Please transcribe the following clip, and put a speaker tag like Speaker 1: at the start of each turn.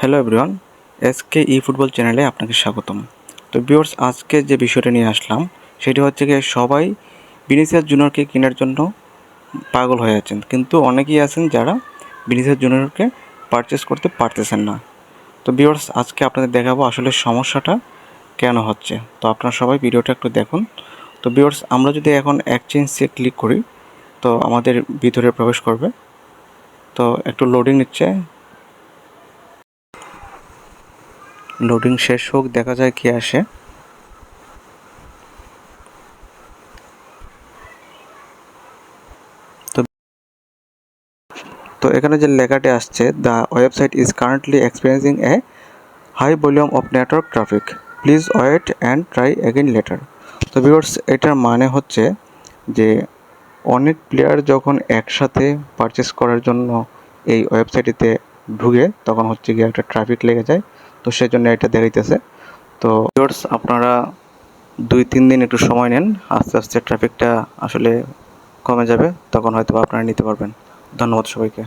Speaker 1: Hello everyone SK e football চ্যানেলে আপনাকে স্বাগতম। তো ভিউয়ার্স আজকে যে বিষয়টা নিয়ে আসলাম, সেটি হচ্ছে গিয়ে সবাই বিনিসিয়াস জুনিয়রকে কেনার জন্য পাগল হয়ে আছেন। কিন্তু অনেকেই আছেন যারা বিনিসিয়াস জুনিয়রকে পারচেস করতে পারতেছেন না। তো ভিউয়ার্স আজকে আপনাদের দেখাবো আসলে সমস্যাটা কেন হচ্ছে। তো আপনারা সবাই ভিডিওটা একটু দেখুন। তো ভিউয়ার্স আমরা যদি এখন এক্সচেঞ্জে ক্লিক করি, তো আমাদের ভিতরে প্রবেশ করবে। তো একটু লোডিং নিচ্ছে। লোডিং শেষ হোক, দেখা যায় কি আসে। তো এখানে যে লেখাটি আসছে the website is currently experiencing a high volume of network traffic please wait and try again later তো ভিউয়ার্স এটার মানে হচ্ছে যে অনেক প্লেয়ার যখন একসাথে পারচেস করার জন্য এই ওয়েবসাইটটিতে ঢুকে, তখন হচ্ছে গিয়ে একটা ট্রাফিক লেগে যায়। তো সেই জন্য এটা দেখাইতেছে তো ভিউয়ার্স আপনারা দুই, তিন দিন একটু সময় নেন। আস্তে আস্তে ট্রাফিকটা আসলে কমে যাবে, তখন হয়তো আপনারা নিতে পারবেন। ধন্যবাদ সবাইকে।